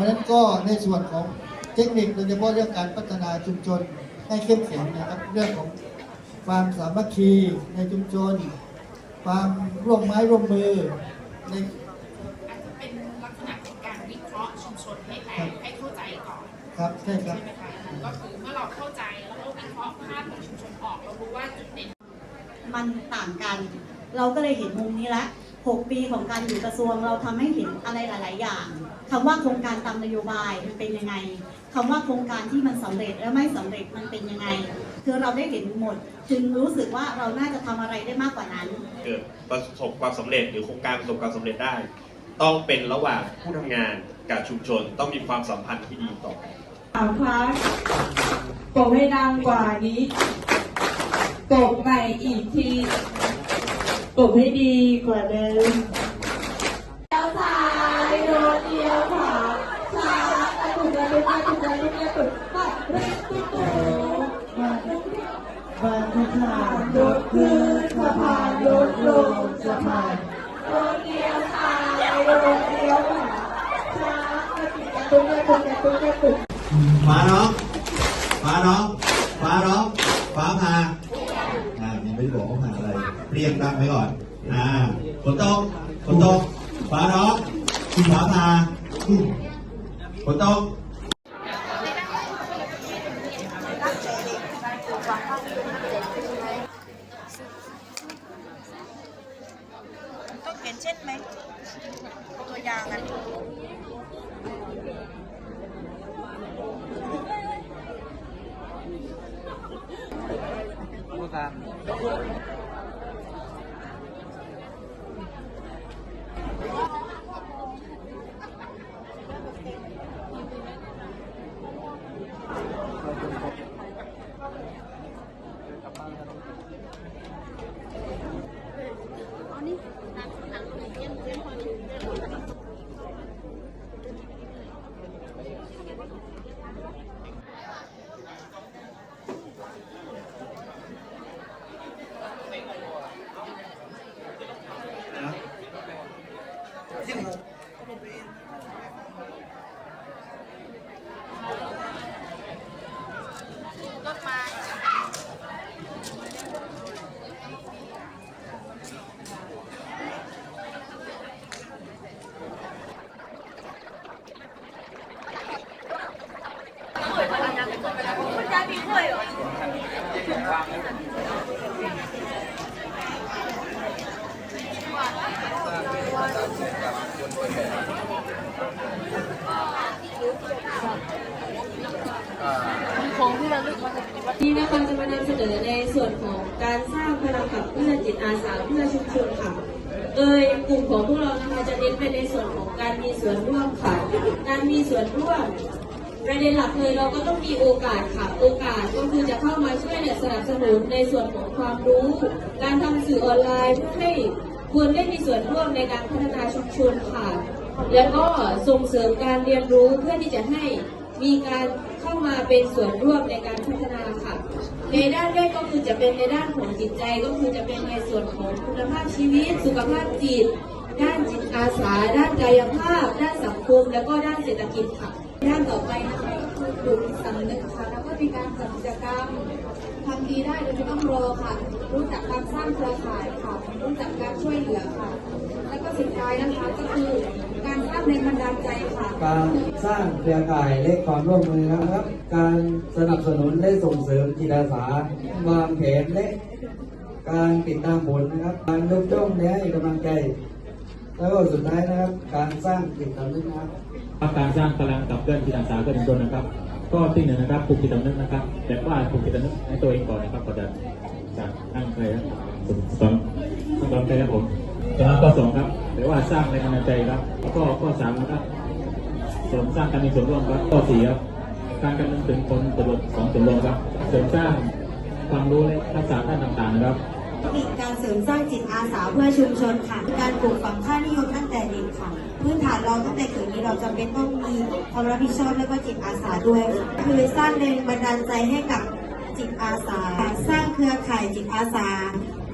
ราะฉะนั้นก็ในส่วนของเทคนิคโดยเฉพาะเรื่องการพัฒนาชุมชนให้เข้มแข็งนะครับ เรื่องของความสามัคคีในชุมชน ความร่วมไม้ร่วมมือในอาจจะเป็นลักษณะของการวิเคราะห์ชุมชนให้แตกให้เข้าใจก่อนครับใช่ครับ ใช่ไหมคะก็คือเมื่อเราเข้าใจแล้วเราวิเคราะห์ภาพของชุมชนออกเรารู้ว่าจุดเด่น มันต่างกัน เราก็เลยเห็นมุมนี้ละ 6 ปีของการอยู่กระทรวงเราทำให้เห็นอะไรหลาย ๆ อย่างคำว่าโครงการตามนโยบายมันเป็นยังไงคำว่าโครงการที่มันสำเร็จและไม่สำเร็จมันเป็นยังไง คือเราได้เห็นหมด จึงรู้สึกว่าเราน่าจะทำอะไรได้มากกว่านั้น เกิดประสบความสำเร็จหรือโครงการประสบความสำเร็จได้ ต้องเป็นระหว่างผู้ทำงานกับชุมชนต้องมีความสัมพันธ์ที่ดีต่อกันสามครั้งกบให้ดังกว่านี้กบใหม่อีกที กบให้ดีกว่าเดิมเลี้ยวซ้ายโดดเลี้ยวขวาช้ากระตุกกระตุกกระตุกกระตุกกระตุกปัดเร่งตุ๊กโตมาทุกมาทุกทางโดดขึ้นสะพานโดดลงสะพานโดดเลี้ยวซ้ายโดดเลี้ยวขวาช้ากระตุกกระตุกกระตุกกระตุกกระตุกฟ้าร้องฟ้าร้องฟ้าร้องฟ้าพาอ่ายังไม่ได้บอกว่าผ่าอะไร เรียงดัง ไว้ก่อน อ่าฝนตกฝนตกฟ้าร้องฟ้าพาอืมฝนตกต้องเขียนเช่นไหม ตัวอย่างอะต้น นี่นะคะจะมานำเสนอในส่วนของการสร้างพลังขับเคลื่อจิตอาสาเพื่อชุมชนค่ะ โดยกลุ่มของพวกเรานะคะจะเน้นไปในส่วนของการมีส่วนร่วมค่ะ การมีส่วนร่วมประเด็นหลักเลยเราก็ต้องมีโอกาสค่ะ โอกาสก็คือจะเข้ามาช่วยเหลือสนับสนุนในส่วนของความรู้ การทำสื่อออนไลน์เพื่อให้ควรได้มีส่วนร่วมในการพัฒนาชุมชนค่ะ แล้วก็ส่งเสริมการเรียนรู้เพื่อที่จะให้มีการ เข้ามาเป็นส่วนร่วมในการพัฒนาค่ะ ในด้านแรกก็คือจะเป็นในด้านของจิตใจก็คือจะเป็นในส่วนของคุณภาพชีวิต สุขภาพจิต ด้านจิตอาสา ด้านกายภาพ ด้านสังคม แล้วก็ด้านเศรษฐกิจค่ะ ด้านต่อไปนะคะคือปลูกสำนึกค่ะแล้วก็มีการจัดกิจกรรมทำดีได้โดยไม่ต้องรอค่ะ รู้จักการสร้างเครือข่ายค่ะ รู้จักการช่วยเหลือค่ะ แล้วก็สุดท้ายนะคะก็คือการสร้างแรงบันดาลใจค่ะ การสร้างเครือข่ายและความร่วมมือนะครับ การสนับสนุนและส่งเสริมจิตอาสาวางแผนและการติดตามผลนะครับ การยกย่องและให้กำลังใจ แล้วก็สุดท้ายนะครับ การสร้างจิตสำนึกนะครับการสร้างพลังกับเพื่อนจิตอาสาเพื่อนชุมชนนะครับ ก็ที่หนึ่งนะครับปลูกจิตสำนึกนะครับแต่ว่าปลูกจิตสำนึกในตัวเองก่อนนะครับก่อนจะจะตั้งใครนะสองสองสองใจครับผมแล้วก็สองครับหรือว่าสร้างแรงบันดาลใจครับ แล้วก็ข้อสามนะครับ เสริมสร้างการมีส่วนร่วมครับข้อสี่ครับการกำลังถึงคนตรวจของส่วนรวมครับ เสริมสร้างความรู้และทักษะด้านต่างๆนะครับมีการเสริมสร้างจิตอาสาเพื่อชุมชนค่ะ การปลูกฝังค่านิยมตั้งแต่เด็กค่ะ พื้นฐานเราตั้งแต่เกิดนี้เราจำเป็นต้องมีความรับผิดชอบและก็จิตอาสาด้วย คือสร้างแรงบันดาลใจให้กับจิตอาสา สร้างเครือข่ายจิตอาสา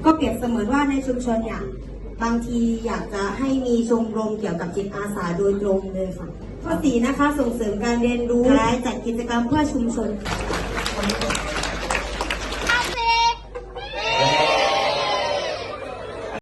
ก็เปรียบเสมือนว่าในชุมชนเนี่ยบางทีอยากจะให้มีชมรมเกี่ยวกับจิตอาสาโดยตรงเลยค่ะ ข้อสี่นะคะส่งเสริมการเรียนรู้และจัดกิจกรรมเพื่อชุมชน